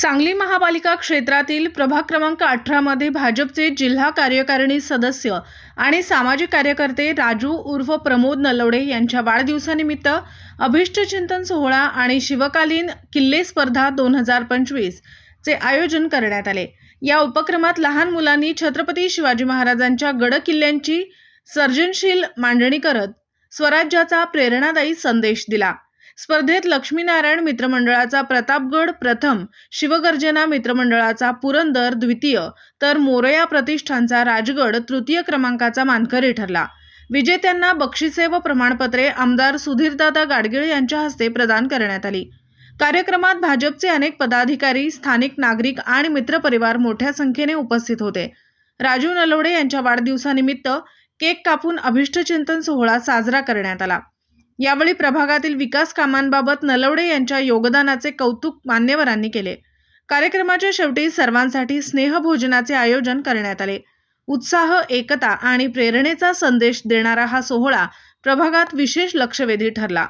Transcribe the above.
सांगली महापालिका क्षेत्रातील प्रभाग क्रमांक अठरामध्ये भाजपचे जिल्हा कार्यकारिणी सदस्य आणि सामाजिक कार्यकर्ते राजू उर्फ प्रमोद नलवडे यांच्या वाढदिवसानिमित्त अभिष्टचिंतन सोहळा आणि शिवकालीन किल्ले स्पर्धा दोन हजार पंचवीस चे आयोजन करण्यात आले. या उपक्रमात लहान मुलांनी छत्रपती शिवाजी महाराजांच्या गड किल्ल्यांची सर्जनशील मांडणी करत स्वराज्याचा प्रेरणादायी संदेश दिला. स्पर्धेत लक्ष्मीनारायण मित्रमंडळाचा प्रतापगड प्रथम शिवगर्जना मित्रमंडळाचा पुरंदर द्वितीय तर मोरया प्रतिष्ठानचा राजगड तृतीय क्रमांकाचा मानकरी ठरला. विजेत्यांना बक्षिसे व प्रमाणपत्रे आमदार सुधीरदादा गाडगीळ यांच्या हस्ते प्रदान करण्यात आली. कार्यक्रमात भाजपचे अनेक पदाधिकारी स्थानिक नागरिक आणि मित्रपरिवार मोठ्या संख्येने उपस्थित होते. राजू नलवडे यांच्या वाढदिवसानिमित्त केक कापून अभिष्टचिंतन सोहळा साजरा करण्यात आला. यावेळी प्रभागातील विकास कामांबाबत नलवडे यांच्या योगदानाचे कौतुक मान्यवरांनी केले. कार्यक्रमाच्या शेवटी सर्वांसाठी स्नेहभोजनाचे आयोजन करण्यात आले. उत्साह एकता आणि प्रेरणेचा संदेश देणारा हा सोहळा प्रभागात विशेष लक्षवेधी ठरला.